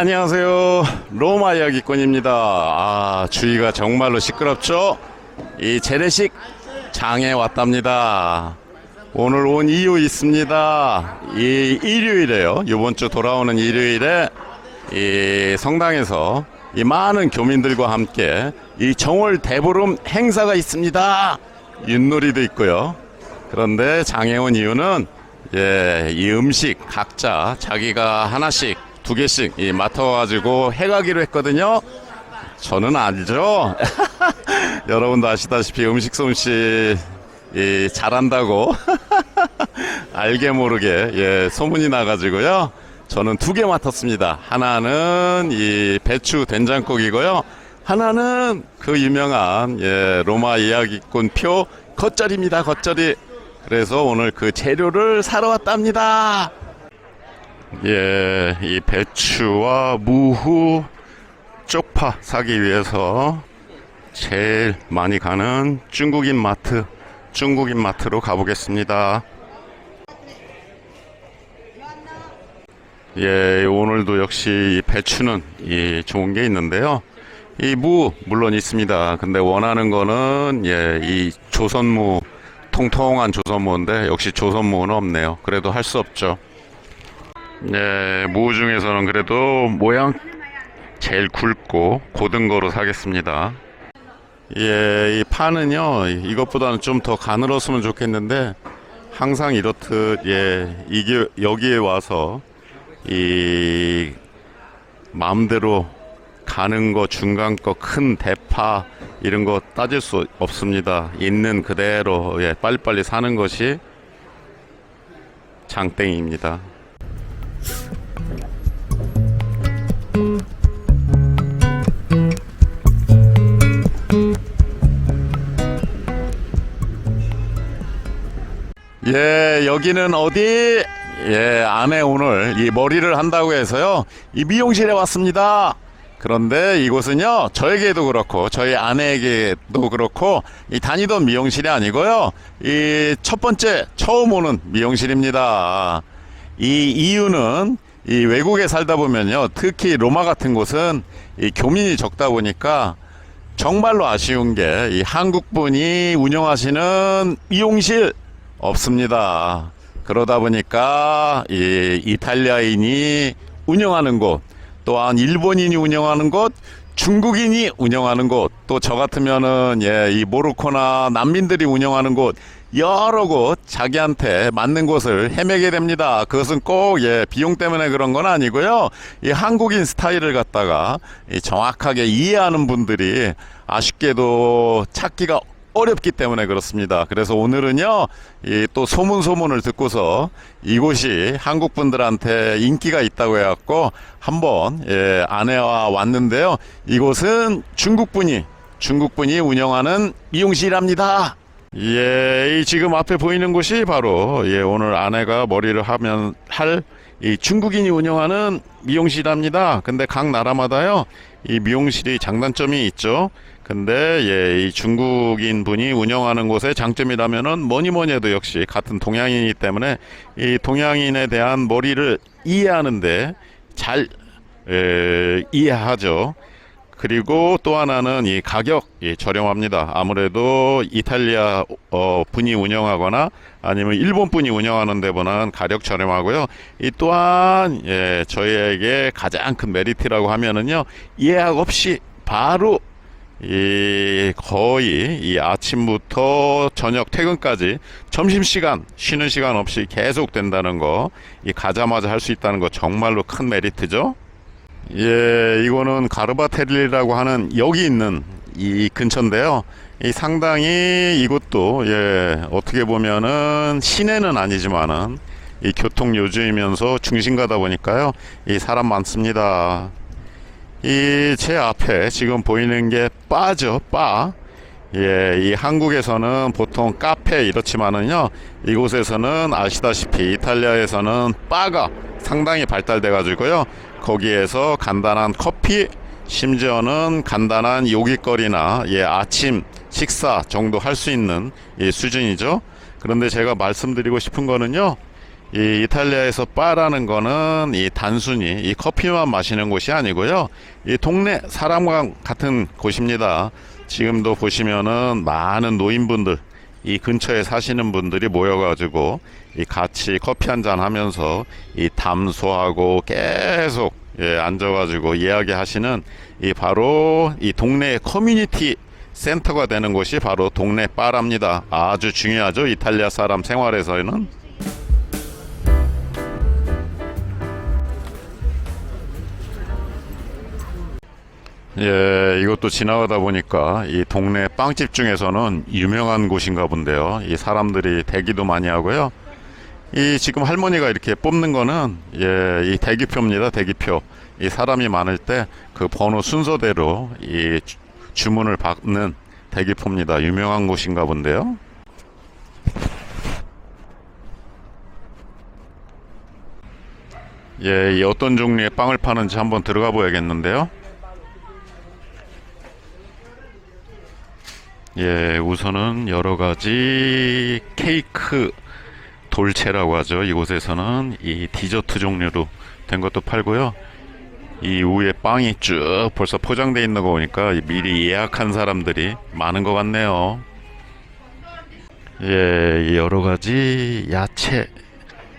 안녕하세요. 로마 이야기꾼입니다. 아, 주위가 정말로 시끄럽죠? 이 재래식 장에 왔답니다. 오늘 온 이유 있습니다. 이 일요일에요. 이번 주 돌아오는 일요일에 이 성당에서 이 많은 교민들과 함께 이 정월 대보름 행사가 있습니다. 윷놀이도 있고요. 그런데 장에 온 이유는 예, 이 음식 각자 자기가 하나씩 두 개씩 이 맡아가지고 해가기로 했거든요. 저는 알죠. 여러분도 아시다시피 음식 솜씨 이 잘한다고 알게 모르게 예, 소문이 나가지고요. 저는 두 개 맡았습니다. 하나는 이 배추 된장국이고요. 하나는 그 유명한 예, 로마 이야기꾼 표 겉절입니다. 겉절이. 그래서 오늘 그 재료를 사러 왔답니다. 예, 이 배추와 무후 쪽파 사기 위해서 제일 많이 가는 중국인 마트, 중국인 마트로 가보겠습니다. 예, 오늘도 역시 이 배추는 이 좋은 게 있는데요. 이 무 물론 있습니다. 근데 원하는 거는 예, 이 조선무 통통한 조선무인데 역시 조선무는 없네요. 그래도 할 수 없죠. 네, 무 중에서는 그래도 모양 제일 굵고 고든 거로 사겠습니다. 예, 이 파는요, 이것보다는 좀 더 가늘었으면 좋겠는데, 항상 이렇듯, 예, 이게, 여기에 와서, 이, 마음대로 가는 거, 중간 거, 큰 대파, 이런 거 따질 수 없습니다. 있는 그대로, 예, 빨리빨리 사는 것이 장땡입니다. 예, 여기는 어디? 예, 아내 오늘 이 머리를 한다고 해서요. 이 미용실에 왔습니다. 그런데 이곳은요, 저에게도 그렇고, 저희 아내에게도 그렇고, 이 다니던 미용실이 아니고요. 이 첫 번째, 처음 오는 미용실입니다. 이 이유는 이 외국에 살다 보면요. 특히 로마 같은 곳은 이 교민이 적다 보니까 정말로 아쉬운 게 이 한국 분이 운영하시는 미용실 없습니다. 그러다 보니까 이 이탈리아인이 운영하는 곳, 또한 일본인이 운영하는 곳, 중국인이 운영하는 곳, 또 저 같으면은 예, 이 모로코나 난민들이 운영하는 곳 여러 곳 자기한테 맞는 곳을 헤매게 됩니다. 그것은 꼭 예, 비용 때문에 그런 건 아니고요. 이 한국인 스타일을 갖다가 이 정확하게 이해하는 분들이 아쉽게도 찾기가 어렵기 때문에 그렇습니다. 그래서 오늘은요, 이 또 소문 소문을 듣고서 이곳이 한국 분들한테 인기가 있다고 해갖고 한번 예, 아내와 왔는데요. 이곳은 중국 분이 중국 분이 운영하는 미용실이랍니다. 예, 이 지금 앞에 보이는 곳이 바로 예, 오늘 아내가 머리를 하면 할 이 중국인이 운영하는 미용실입니다. 근데 각 나라마다요, 이 미용실이 장단점이 있죠. 근데 예, 이 중국인 분이 운영하는 곳의 장점이라면은 뭐니 뭐니 해도 역시 같은 동양인이기 때문에 이 동양인에 대한 머리를 이해하는데 잘 에, 이해하죠. 그리고 또 하나는 이 가격이 저렴합니다. 아무래도 이탈리아 어, 분이 운영하거나 아니면 일본 분이 운영하는 데보다는 가격 저렴하고요. 이 또한 예, 저희에게 가장 큰 메리트라고 하면은요 예약 없이 바로 이 거의 이 아침부터 저녁 퇴근까지 점심 시간 쉬는 시간 없이 계속 된다는 거, 이 가자마자 할 수 있다는 거 정말로 큰 메리트죠. 예, 이거는 가르바테릴이라고 하는 여기 있는 이 근처인데요. 이 상당히 이곳도 예, 어떻게 보면은 시내는 아니지만은 이 교통 요주이면서 중심가다 보니까요. 이 사람 많습니다. 이 제 앞에 지금 보이는 게 바죠, 바. 예, 이 한국에서는 보통 카페 이렇지만은요, 이곳에서는 아시다시피 이탈리아에서는 바가 상당히 발달돼 가지고요, 거기에서 간단한 커피, 심지어는 간단한 요깃거리나 예, 아침 식사 정도 할 수 있는 이 수준이죠. 그런데 제가 말씀드리고 싶은 거는요, 이 이탈리아에서 바라는 거는 이 단순히 이 커피만 마시는 곳이 아니고요. 이 동네 사람과 같은 곳입니다. 지금도 보시면은 많은 노인분들 이 근처에 사시는 분들이 모여가지고 이 같이 커피 한 잔 하면서 이 담소하고 계속 예, 앉아가지고 이야기하시는 이 바로 이 동네 커뮤니티 센터가 되는 곳이 바로 동네 바랍니다. 아주 중요하죠. 이탈리아 사람 생활에서는. 예, 이것도 지나가다 보니까 이 동네 빵집 중에서는 유명한 곳인가 본데요. 이 사람들이 대기도 많이 하고요. 이 지금 할머니가 이렇게 뽑는 거는 예, 이 대기표입니다. 대기표. 이 사람이 많을 때 그 번호 순서대로 이 주- 주문을 받는 대기표입니다. 유명한 곳인가 본데요. 예, 이 어떤 종류의 빵을 파는지 한번 들어가 봐야겠는데요. 예, 우선은 여러 가지 케이크 돌체라고 하죠. 이곳에서는 이 디저트 종류로 된 것도 팔고요. 이 위에 빵이 쭉 벌써 포장돼 있는 거 보니까 미리 예약한 사람들이 많은 것 같네요. 예, 이 여러 가지 야채,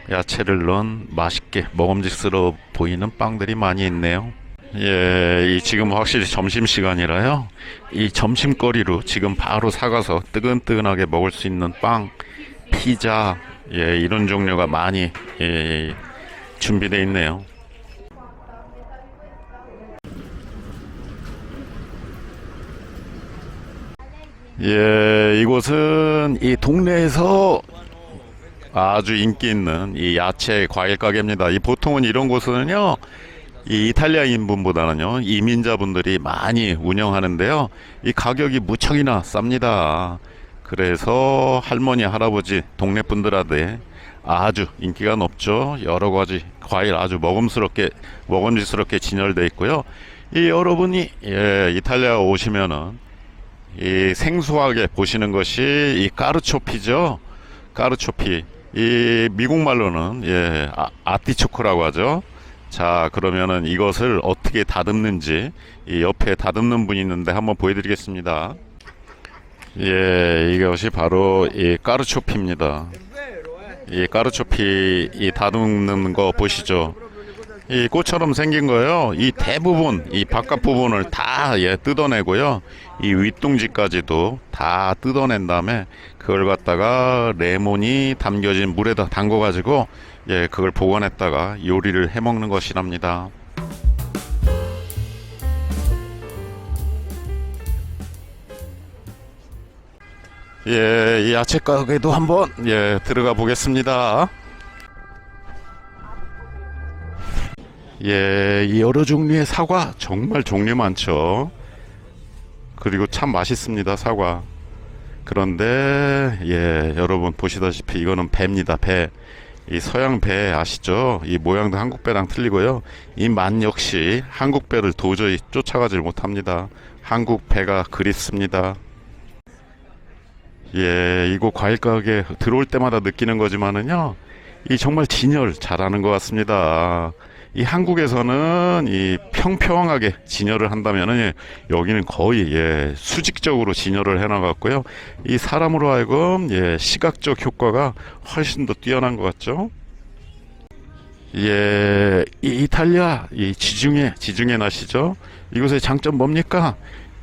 야채를 넣은 맛있게 먹음직스러워 보이는 빵들이 많이 있네요. 예, 이 지금 확실히 점심 시간이라요. 이 점심거리로 지금 바로 사가서 뜨근뜨근하게 먹을 수 있는 빵, 피자, 예, 이런 종류가 많이 예, 준비되어 있네요. 예, 이곳은 이 동네에서 아주 인기 있는 이 야채 과일 가게입니다. 이 보통은 이런 곳은요, 이 이탈리아인 분보다는요, 이민자분들이 많이 운영하는데요, 이 가격이 무척이나 쌉니다. 그래서 할머니, 할아버지, 동네 분들한테 아주 인기가 높죠. 여러 가지 과일 아주 먹음스럽게, 먹음직스럽게 진열되어 있고요. 이 여러분이, 예, 이탈리아 오시면은 이 생소하게 보시는 것이 이 까르초피죠. 까르초피. 이 미국 말로는 예, 아, 아티초코라고 하죠. 자, 그러면은 이것을 어떻게 다듬는지 이 옆에 다듬는 분이 있는데 한번 보여드리겠습니다. 예, 이것이 바로 이 까르초피입니다. 이 까르초피 이 다듬는 거 보시죠. 이 꽃처럼 생긴 거요. 이 대부분 이 바깥 부분을 다 예, 뜯어내고요. 이 윗둥지까지도 다 뜯어낸 다음에 그걸 갖다가 레몬이 담겨진 물에다 담궈 가지고 예, 그걸 보관했다가 요리를 해 먹는 것이랍니다. 예, 이 야채 가게도 한번 예, 들어가 보겠습니다. 예, 이 여러 종류의 사과 정말 종류 많죠. 그리고 참 맛있습니다, 사과. 그런데 예, 여러분 보시다시피 이거는 배입니다, 배. 이 서양 배 아시죠? 이 모양도 한국 배랑 틀리고요. 이 맛 역시 한국 배를 도저히 쫓아가질 못합니다. 한국 배가 그립습니다. 예, 이곳 과일 가게 들어올 때마다 느끼는 거지만은요. 이 정말 진열 잘하는 것 같습니다. 이 한국에서는 이 평평하게 진열을 한다면은 예, 여기는 거의 예, 수직적으로 진열을 해나갔고요. 이 사람으로 하여금 예, 시각적 효과가 훨씬 더 뛰어난 것 같죠. 예, 이 이탈리아 이 지중해 지중해 나시죠? 이곳의 장점 뭡니까?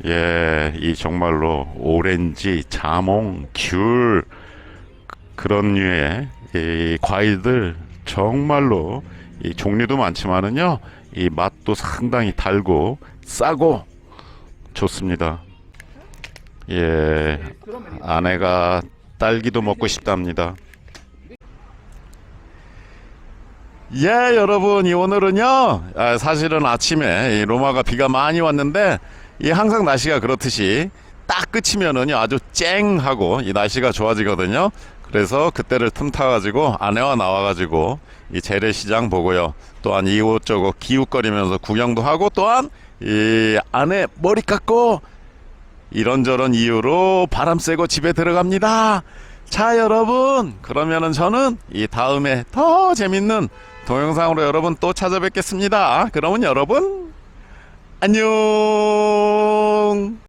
예, 이 정말로 오렌지, 자몽, 귤 그런 류의 이 과일들 정말로 이 종류도 많지만은요 이 맛도 상당히 달고 싸고 좋습니다. 예, 아내가 딸기도 먹고 싶답니다. 예, 여러분, 이 오늘은요, 아, 사실은 아침에 이 로마가 비가 많이 왔는데, 이 항상 날씨가 그렇듯이 딱 끝이면은요, 아주 쨍하고 이 날씨가 좋아지거든요. 그래서 그때를 틈타 가지고 아내와 나와 가지고 이 재래시장 보고요. 또한 이곳저곳 기웃거리면서 구경도 하고 또한 이 아내 머리 깎고 이런저런 이유로 바람 쐬고 집에 들어갑니다. 자 여러분 그러면은 저는 이 다음에 더 재밌는 동영상으로 여러분 또 찾아뵙겠습니다 그러면 여러분 안녕